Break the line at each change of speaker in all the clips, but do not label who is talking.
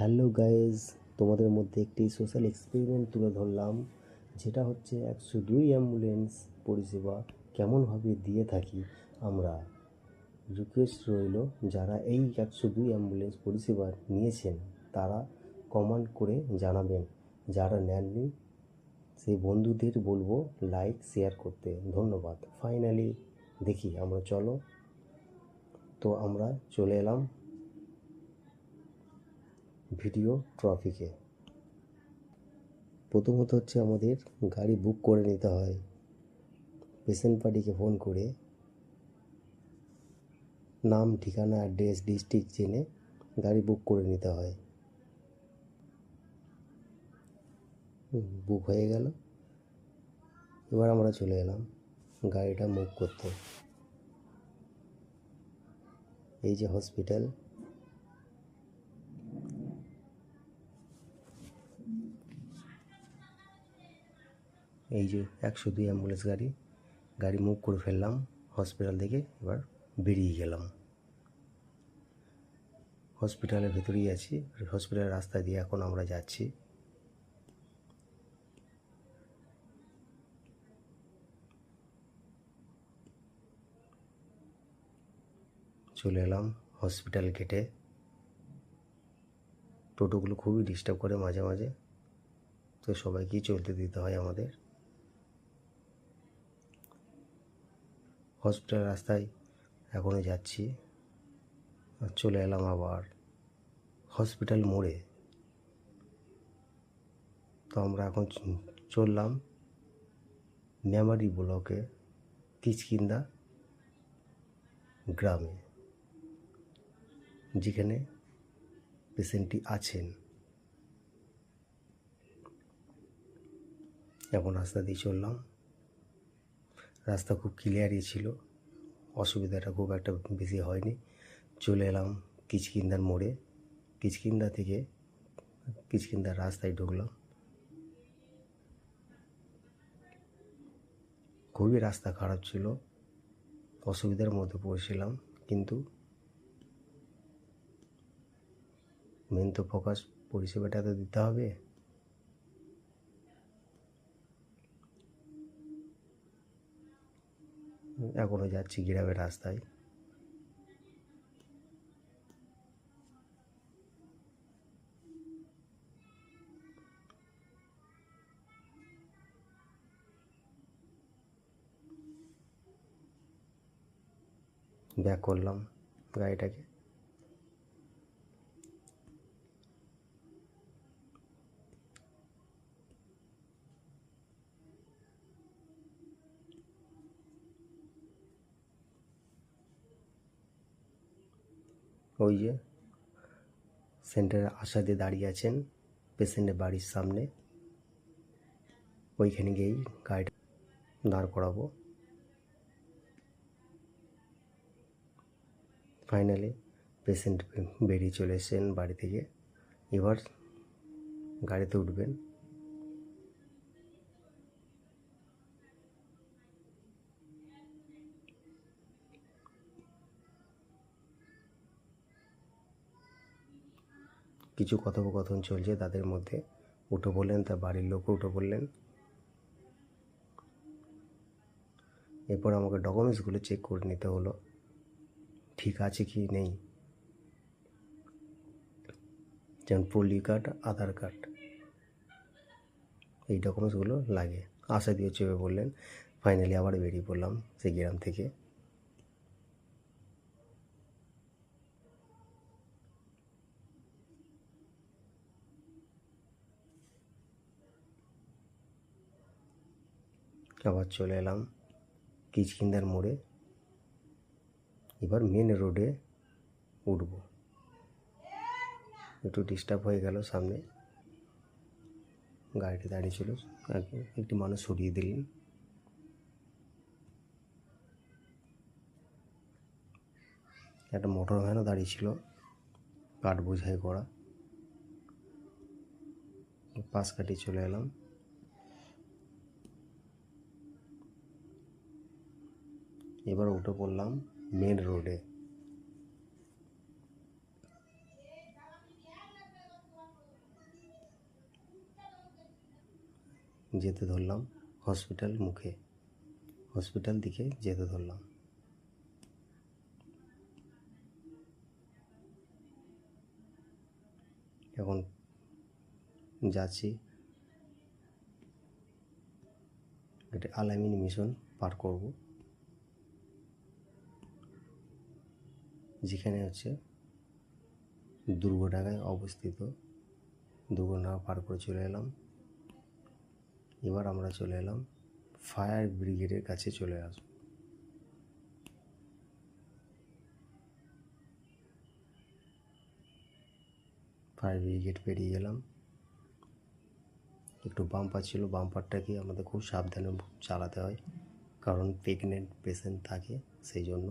Hello guys তোমাদের মধ্যে একটি সোশ্যাল এক্সপেরিমেন্ট তুলে ধরলাম, যেটা হচ্ছে একশো দুই অ্যাম্বুলেন্স পরিষেবা কেমনভাবে দিয়ে থাকি আমরা। রিকোয়েস্ট রইল, যারা এই একশো দুই অ্যাম্বুলেন্স পরিষেবা নিয়েছেন, তারা কমেন্ট করে জানাবেন। যারা নেননি, সেই বন্ধুদের বলব লাইক শেয়ার করতে। ধন্যবাদ। ফাইনালি দেখি আমরা চলো। তো আমরা চলে এলাম। ভিডিও ট্রফিকে। প্রথমত হচ্ছে আমাদের গাড়ি বুক করে নিতে হয়। পেশেন্ট পার্টিকে ফোন করে নাম, ঠিকানা, অ্যাড্রেস, ডিস্ট্রিক্ট জেনে গাড়ি বুক করে নিতে হয়। বুক হয়ে গেল। এবার আমরা চলে এলাম গাড়িটা মুভ করতে। এই যে হসপিটাল এই যে একশো দুই অ্যাম্বুলেন্স গাড়ি গাড়ি মুভ করে ফেললাম হসপিটাল থেকে এবার বেরিয়ে গেলাম। হসপিটালের ভেতরেই আছি হসপিটালের রাস্তা দিয়ে এখন আমরা যাচ্ছি। চলে এলাম হসপিটাল গেটে টোটোগুলো খুবই ডিস্টার্ব করে মাঝে মাঝে, তো সবাইকেই চলতে দিতে হয় আমাদের। হসপিটাল রাস্তায় এখনও যাচ্ছি। চলে এলাম আবার হসপিটাল মোড়ে। তো আমরা এখন চললাম মেমারি ব্লকে কিচকিন্দা গ্রামে, যেখানে পেশেন্টটি আছেন। এখন রাস্তা দিয়ে চললাম। রাস্তা খুব ক্লিয়ারই ছিল। অসুবিধাটা খুব একটা বেশি হয়নি। চলে এলাম কিচকিন্দার মোড়ে। কিচকিন্দা থেকে কিচকিন্দার রাস্তায় ঢুকলাম। খুবই রাস্তা খারাপ ছিল। অসুবিধার মধ্যে পড়েছিলাম, কিন্তু মেন তো ফোকাস পরিষেবাটা তো দিতে হবে। এখনও যাচ্ছি গ্রামের রাস্তায়। ব্যাক করলাম গাড়িটাকে। ওই যে সেন্টারে আশা দিয়ে দাঁড়িয়ে আছেন পেশেন্টের বাড়ির সামনে। ওইখানে গিয়েই গাড়িটা দাঁড় করাবো। ফাইনালি পেশেন্ট বেরিয়ে চলে এসেছেন বাড়ি থেকে। এবার গাড়িতে উঠবেন। কিছু কথোপকথন চলছে তাদের মধ্যে। উঠে বললেন তার বাড়ির লোকও উঠে বললেন। এরপর আমাকে ডকুমেন্টসগুলো চেক করে নিতে হলো। ঠিক আছে কি নেই? যেমন পল্লি কার্ড, আধার কার্ড। এই ডকুমেন্টসগুলো লাগে। আশা দিয়ে চেপে বললেন, ফাইনালি আবার বেরিয়ে পড়লাম সেই গ্রাম থেকে। আবার চলে এলাম কিচকিন্দার মোড়ে। এবার মেন রোডে উঠব। একটু ডিস্টার্ব হয়ে গেল সামনে। গাড়িটি দাঁড়িয়ে ছিল। একটি মানুষ সরিয়ে দিলেন। একটা মোটর ভ্যানও দাঁড়িয়ে ছিল। কাঠ বোঝাই করা। পাশ কাটিয়ে চলে এলাম। এবার উঠে পড়লাম মেন রোডে যেতে ধরলাম হসপিটাল মুখে। হসপিটাল দিকে যেতে ধরলাম। এখন যাচ্ছি এটা আলামিন মিশন পার করব। যেখানে হচ্ছে দুর্গডাঙ্গায় অবস্থিত। দুর্গডাঙ্গা পার করে চলে এলাম। এবার আমরা চলে এলাম ফায়ার ব্রিগেডের কাছে চলে আসব। ফায়ার ব্রিগেড পেরিয়ে গেলাম একটু বাম্পার ছিল বাম্পারটাকে আমাদের খুব সাবধানে চালাতে হয়, কারণ প্রেগনেন্ট পেশেন্ট থাকে সেই জন্য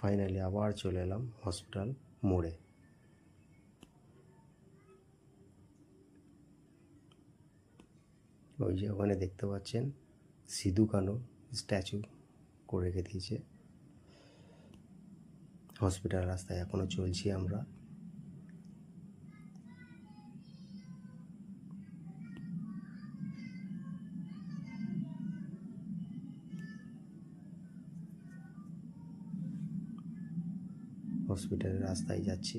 ফাইনালি আবার চলে এলাম হসপিটাল মোড়ে। ওই যে ওখানে দেখতে পাচ্ছেন সিধু কানু স্ট্যাচু করে রেখে দিয়েছে। হসপিটাল রাস্তায় এখনও চলছি আমরা। হসপিটালের রাস্তায় যাচ্ছি।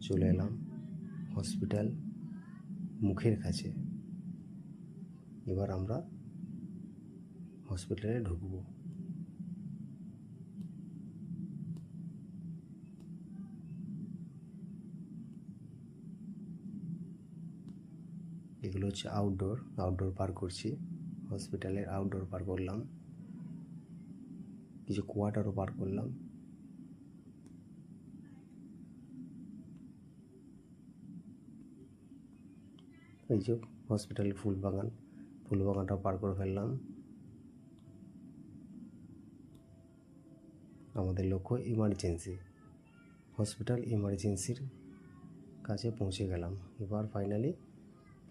চলে এলাম হসপিটাল মুখের কাছে। এবার আমরা হসপিটালে ঢুকবো। এগুলো হচ্ছে আউটডোর আউটডোর পার করছি। হসপিটালের আউটডোর পার করলাম। কিছু কোয়ার্টারও পার করলাম। এই যে হসপিটালের ফুল বাগান, ফুল বাগানটা পার করে ফেললাম। আমাদের লক্ষ্য ইমার্জেন্সি হসপিটাল ইমার্জেন্সির কাছে পৌঁছে গেলাম। এবার ফাইনালি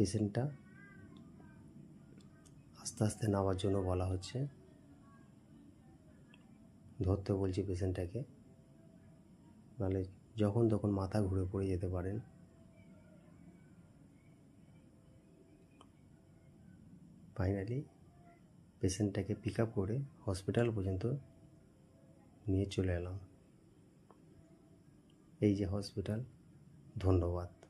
পেশেন্টটা আস্তে আস্তে নামার জন্য বলা হচ্ছে। ধরতে বলছি পেশেন্টটাকে। নাহলে যখন তখন মাথা ঘুরে পড়ে যেতে পারেন। ফাইনালি পেশেন্টটাকে পিক আপ করে হসপিটাল পর্যন্ত নিয়ে চলে এলাম। এই যে হসপিটাল ধন্যবাদ।